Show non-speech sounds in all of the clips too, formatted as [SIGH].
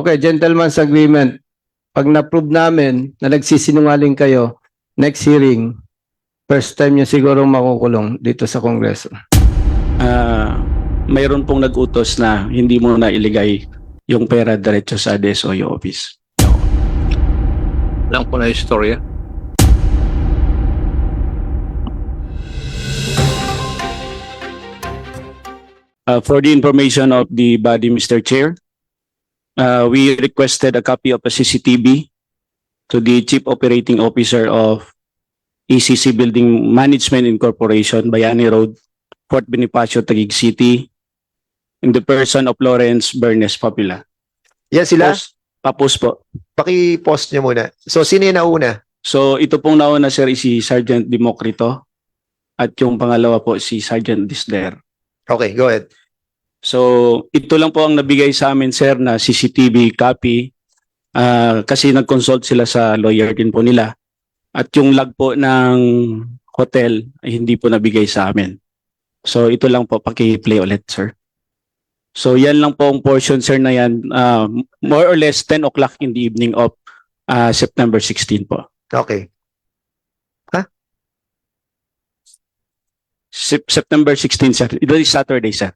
Okay, gentleman's agreement. Pag na-prove namin na nagsisinungaling kayo, next hearing, first time niyo siguro makukulong dito sa Kongreso. Ah, mayroon pong nag-utos na hindi mo na iligay yung pera diretso sa DSOY office. lang po na istorya. Uh, for the information of the body, Mr. Chair, uh, we requested a copy of a CCTV to the Chief Operating Officer of ECC Building Management Incorporation, Bayani Road, Fort Bonifacio, Taguig City, in the person of Lawrence Bernes Papila. Yan sila. Post, papos po. Paki-post nyo muna. So, sino yung nauna? So ito pong nauna sir is si Sergeant Democrito at yung pangalawa po si Sergeant Disler. Okay, go ahead. So, ito lang po ang nabigay sa amin, sir, na CCTV copy. Ah, kasi nag-consult sila sa lawyer din po nila. At yung log po ng hotel ay hindi po nabigay sa amin. So, ito lang po, paki-play ulit, sir. So, yan lang po ang portion, sir, na yan. Ah, more or less 10 o'clock in the evening of ah, September 16 po. Okay. Sep- September 16, sir. Ito is Saturday, sir.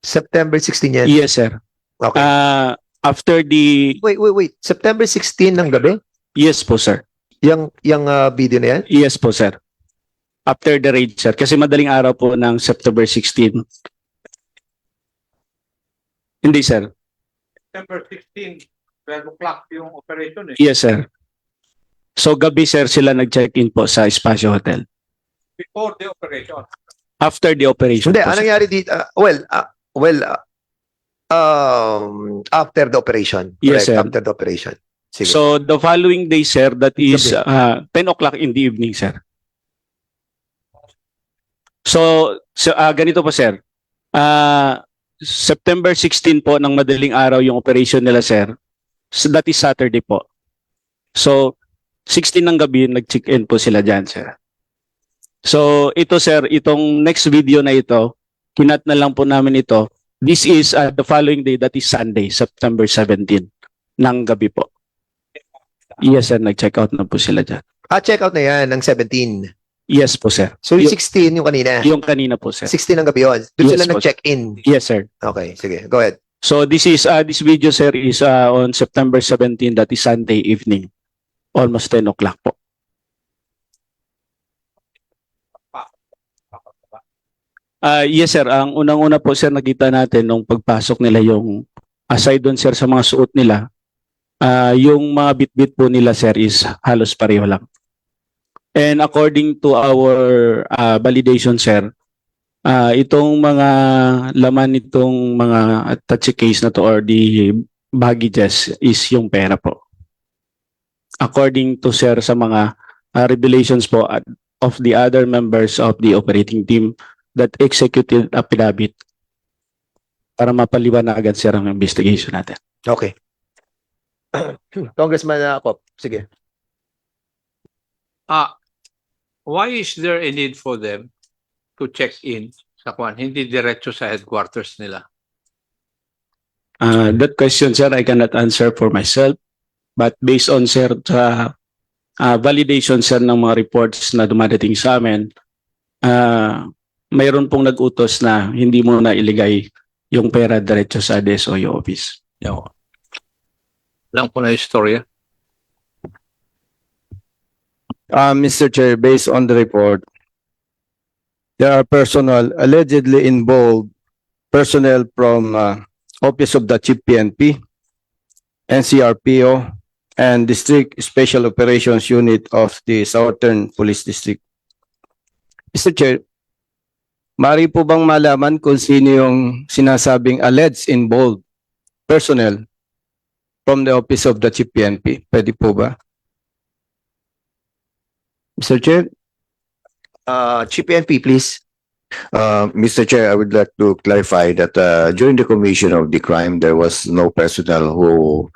September 16 yan. Yes, sir. Okay. Ah, after the... wait, wait, wait. September 16 ng gabi? Yes po, sir. Yung, yung ah, video na yan? Yes po, sir. After the raid, sir. Kasi madaling araw po ng September 16. Hindi, sir. September 16, 12 o'clock yung operation eh. Yes, sir. So, gabi, sir, sila nag-check-in po sa Espacio Hotel. Before the operation. After the operation Hindi, po, anong nangyari dito? Ah, well, ah, well, ah, um, after the operation. Yes, Correct, sir. After the operation. Sige. So, the following day, sir, that is uh, 10 o'clock in the evening, sir. So, so ah, ganito po, sir. Ah, September 16 po ng madaling araw yung operation nila, sir. So, that is Saturday po. So, 16 ng gabi, nag-check-in po sila dyan, sir. So, ito, sir, itong next video na ito, kinat na lang po namin ito. This is ah, the following day, that is Sunday, September 17 ng gabi po. Yes, sir. Nag-check out na po sila dyan. ah, check out na yan ng 17. Yes po, sir. So, yung Yung- 16 yung kanina. Yung kanina po, sir. 16 ng gabi yun. Doon Yes, sila boss. nag-check-in. Yes, sir. Okay, sige. Go ahead. So this is uh, this video, sir, is uh, on September 17. That is Sunday evening. Almost 10 o'clock po. Ah, yes, sir. Ang unang-una po, sir, nakita natin nung pagpasok nila yung aside doon, sir, sa mga suot nila, ah, yung mga bit-bit po nila, sir, is halos pareho lang. And according to our ah, validation, sir, ah, itong mga laman nitong mga touchy case na to or the baggages is yung pera po. According to, sir, sa mga ah, revelations po at of the other members of the operating team that executed affidavit para mapaliwanagan sir ang investigation natin. Okay. [CLEARS THROAT] Congressman uh, sige. Ah, why is there a need for them to check in sa kwan? Hindi diretso sa headquarters nila. Uh, that question, sir, I cannot answer for myself. But based on, sir, sa uh, validation, sir, ng mga reports na dumadating sa amin, uh, mayroon pong nag-utos na hindi mo na iligay yung pera diretso sa DSOY office. Lang po na istorya. Uh, Mr. Chair, based on the report, there are personnel allegedly involved, personnel from uh, Office of the Chief PNP, NCRPO, and District Special Operations Unit of the Southern Police District. Mr. Chair, mari po bang malaman kung sino yung sinasabing alleged involved personnel from the Office of the Chief PNP? Pwede po ba? Mr. Chair? Uh, Chief PNP, please. Uh, Mr. Chair, I would like to clarify that uh, during the commission of the crime, there was no personnel who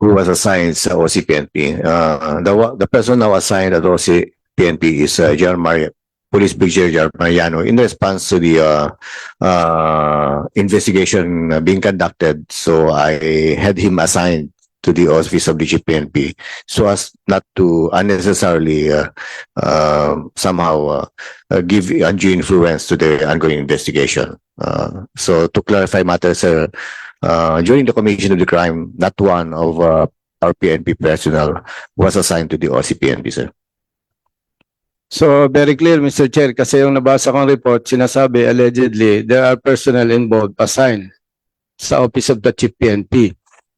who was assigned sa OCPNP. Uh, the the person now assigned at OCPNP is uh, General Mario Police Brigadier Mariano in response to the uh, uh, investigation uh, being conducted. So I had him assigned to the office of the GPNP so as not to unnecessarily uh, uh, somehow uh, uh, give undue influence to the ongoing investigation. Uh, so to clarify matters, sir, uh, during the commission of the crime, not one of uh, our PNP personnel was assigned to the OCPNP, sir. So very clear, Mr. Chair, kasi yung nabasa kong report, sinasabi allegedly there are personnel involved assigned sa Office of the Chief PNP.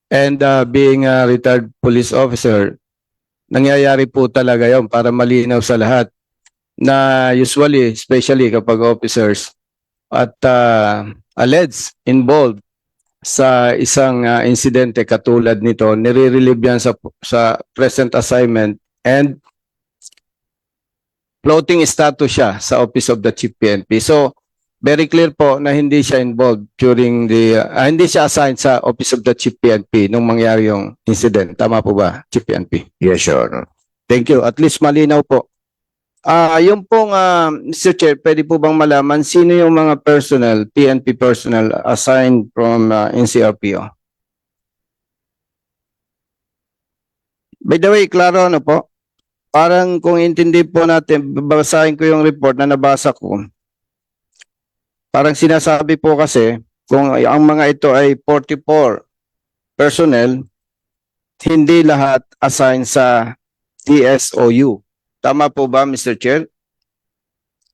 And uh, being a retired police officer, nangyayari po talaga yon para malinaw sa lahat na usually, especially kapag officers at uh, alleged involved sa isang uh, insidente katulad nito, nire-relieve yan sa, sa present assignment and floating status siya sa Office of the Chief PNP. So, very clear po na hindi siya involved during the, ah, hindi siya assigned sa Office of the Chief PNP nung mangyari yung incident. Tama po ba, Chief PNP? Yes, Honor. Thank you. At least malinaw po. Ah, yung pong ah, Mr. Chair, pwede po bang malaman sino yung mga personnel, PNP personnel assigned from ah, NCRPO? By the way, klaro ano po? Parang kung intindi po natin, babasahin ko yung report na nabasa ko. Parang sinasabi po kasi kung ang mga ito ay 44 personnel, hindi lahat assigned sa TSOU. Tama po ba, Mr. Chair?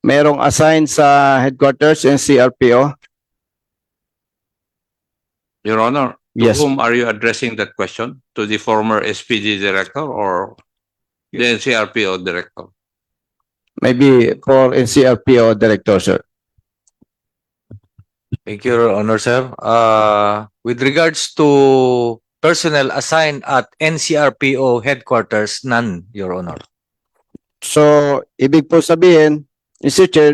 Merong assigned sa headquarters ng CRPO? Your Honor, to Yes. whom are you addressing that question? To the former SPD director or the NCRPO director? Maybe for NCRPO Director, sir. Thank you, Your Honor, sir. Uh, with regards to personnel assigned at NCRPO headquarters, none, Your Honor. So, ibig po sabihin, Mr. Chair,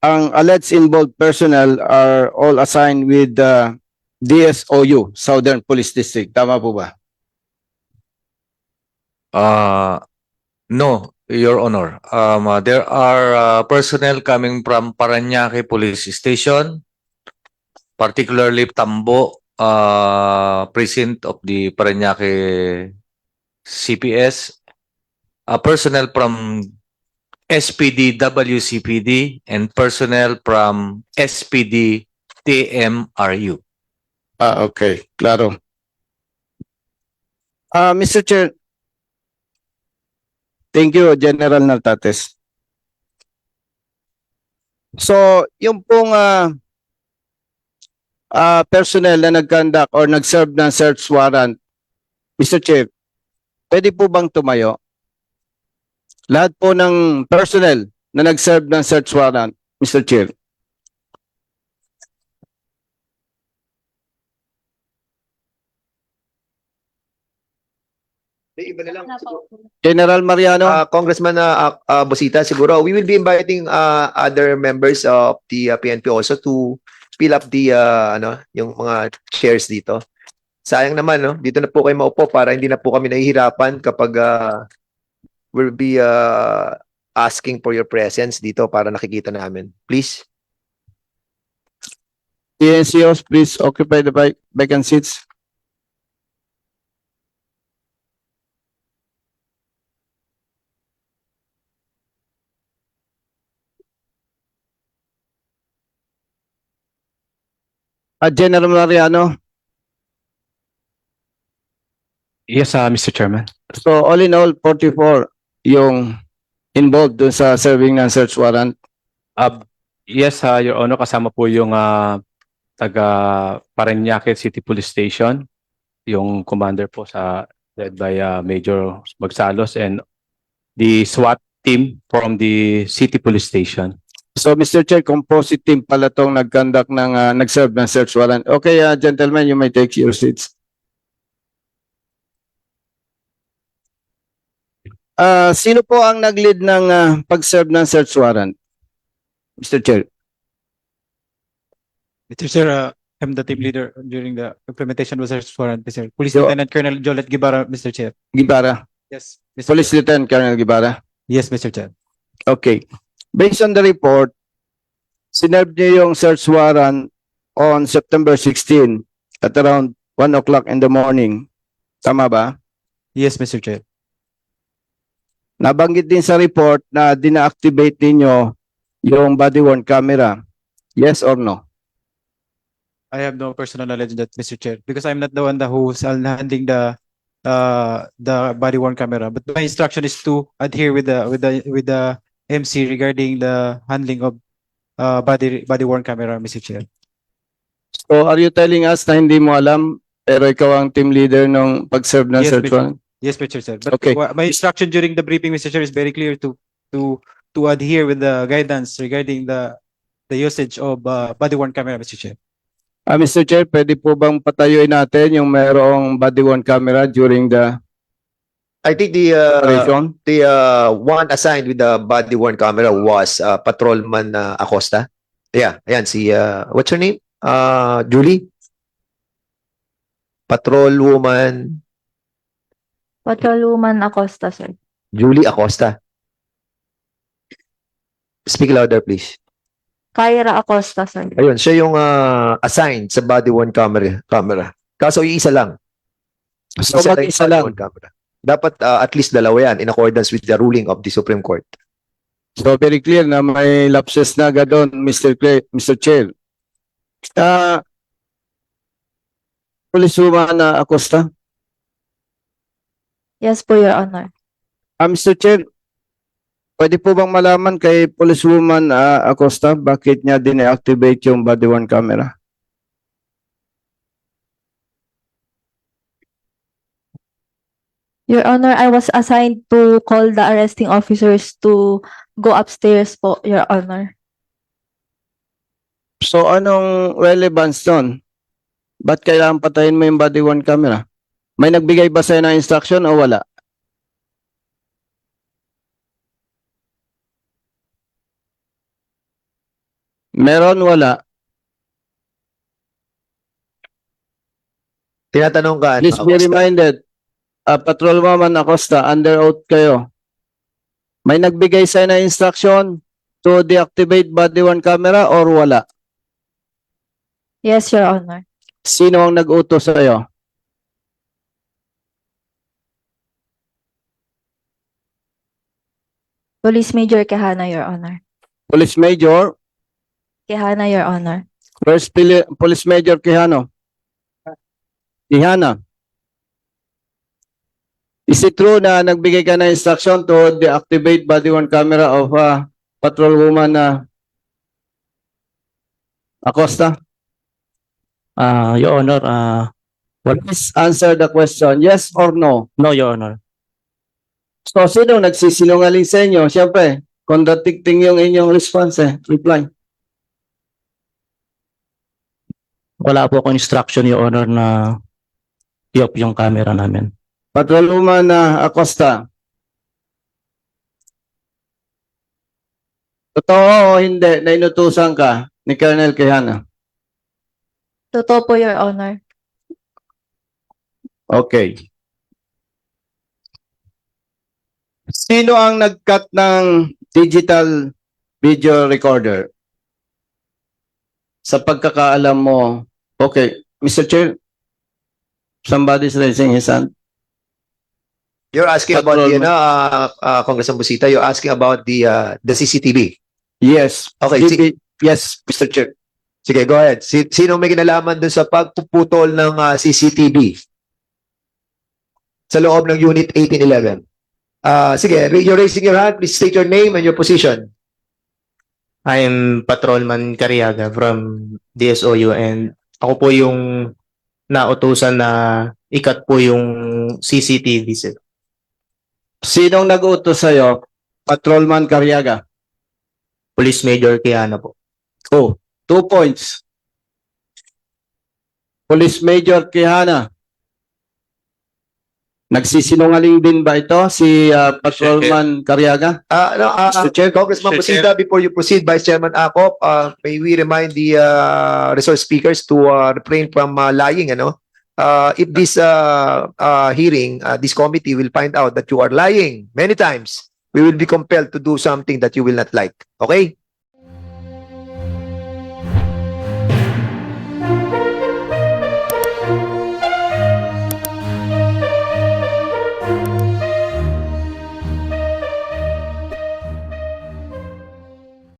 ang alleged involved personnel are all assigned with the DSOU, Southern Police District. Tama po ba? Uh, no, Your Honor. Um, uh, there are uh, personnel coming from Paranaque Police Station, particularly Tambo uh, precinct of the Paranaque CPS, uh, personnel from SPD WCPD, and personnel from SPD TMRU. Ah, okay. Klaro. Ah, Mr. Chair. Thank you, General Nartates. So, yung pong ah ah, personnel na nag-conduct or nag-serve ng search warrant, Mr. Chair, pwede po bang tumayo? Lahat po ng personnel na nag-serve ng search warrant, Mr. Chair. May iba na lang. siguro. General Mariano? Ah, Congressman uh, uh, Bosita, siguro we will be inviting uh, other members of the uh, PNP also to fill up the uh, ano, yung mga chairs dito. Sayang naman no, dito na po kayo maupo para hindi na po kami nahihirapan kapag uh, we'll be uh, asking for your presence dito para nakikita namin. Please. TNCOs, please occupy the vac- vacant seats. Ah, General Mariano, Yes, uh, Mr. Chairman. so all in all, 44 yung involved dun sa serving ng search warrant. Uh, yes, uh, Your Honor, kasama po yung uh, taga Parañaque City Police Station, yung commander po sa led by uh, Major Magsalos and the SWAT team from the City Police Station. So Mr. Chair, composite team pala tong nag-conduct ng, ah, nag-serve ng search warrant. Okay, ah, gentlemen, you may take your seats. Ah, sino po ang nag-lead ng ah, pag-serve ng search warrant? Mr. Chair. Mr. Chair, uh, I'm the team leader during the implementation of the search warrant, Mr. Police Yo- Lieutenant Colonel Jolet Guevara, Mr. Chair. Gibara. Yes. Mr. Police Lieutenant Colonel Gibara. Yes, Mr. Chair. Okay. Based on the report, sinerve niyo yung search warrant on September 16 at around 1 o'clock in the morning. Tama ba? Yes, Mr. Chair. Nabanggit din sa report na dina-activate ninyo yung body worn camera. Yes or no? I have no personal knowledge that, Mr. Chair, because I'm not the one that who's handling the uh the body worn camera. But my instruction is to adhere with the with the with the MC regarding the handling of uh body body worn camera, Mr. Chair. So are you telling us na hindi mo alam pero ikaw ang team leader ng pag-serve ng Yes, search Mr. warrant? Yes, Mr. Chair. But Okay. my instruction during the briefing, Mr. Chair, is very clear to to to adhere with the guidance regarding the the usage of uh, body worn camera, Mr. Chair. Ah, Mr. Chair, pwede po bang patayuin natin yung mayroong body worn camera during the I think the uh, the uh, one assigned with the body worn camera was uh, patrolman uh, Acosta. Yeah, ayan si uh, what's her name? Uh, Julie. Patrol woman Patrolwoman Acosta, sir. Julie Acosta. Speak louder please. Kyra Acosta, sir. Ayun, siya yung uh, assigned sa body worn camera. camera. Kaso yung isa lang. So mag-isa lang. camera. Dapat uh, at least dalawa yan in accordance with the ruling of the Supreme Court. So very clear na may lapses na agad doon, Mr. Clay, Mr. Chair. Ah, Pulisuma na Acosta. Yes po, Your Honor. Ah, Mr. Chair, pwede po bang malaman kay Policewoman ah, Acosta bakit niya din-activate yung body worn camera? Your Honor, I was assigned to call the arresting officers to go upstairs po, Your Honor. So anong relevance doon? Ba't kailangan patayin mo yung body worn camera? May nagbigay ba sa'yo ng instruction o wala? Meron, wala. Tinatanong ka, ano, Please be reminded, uh, Patrolwoman Acosta, under oath kayo. May nagbigay sa'yo ng instruction to deactivate body worn camera or wala? Yes, Your Honor. Sino ang nag-utos sa'yo? Police Major Kehana, Your Honor. Police Major, Kehana, Your Honor. First Pili- Police Major Quijano. Quijana. It true na nagbigay ka ng instruction to deactivate body worn camera of uh, patrolwoman na Acosta? Ah, Your Honor, ah, Please answer the question, yes or no? no, Your Honor. So, sino nagsisinungaling sa inyo? Siyempre, contradicting yung inyong response eh, reply. Wala po akong instruction, Your Honor, na i-off yung camera namin. Patrolwoman na Acosta. Totoo o hindi na inutusan ka ni Colonel Quijana? Totoo po, Your Honor. Okay. Sino ang nag-cut ng digital video recorder? Sa pagkakaalam mo, okay, Mr. Chair, somebody's raising his hand. You're asking about the, ano, uh, uh, Congressman Busita, you're asking about the uh, the CCTV. Yes. Okay, DB yes, Mr. Chair. Sige, go ahead. Si, sino may kinalaman dun sa pagpuputol ng uh, CCTV sa loob ng Unit 1811? Ah, sige, you're raising your hand. Please state your name and your position. I'm Patrolman Cariaga from DSOU and ako po yung nautusan na ikat po yung CCTV sir. Sinong nag-utos sa'yo? Patrolman Carriaga. Police Major Kiana po. Oh, two points. Police Major Quijana. Nagsisinungaling din ba ito si uh, Patrolman Carriaga? Ah, no, ah, Mr. Chair, Congressman Mr. Busita, before you proceed, Vice Chairman Acop, uh, may we remind the uh, resource speakers to uh, refrain from uh, lying, ano? Uh, if this uh, uh, hearing, uh, this committee will find out that you are lying many times, we will be compelled to do something that you will not like. Okay?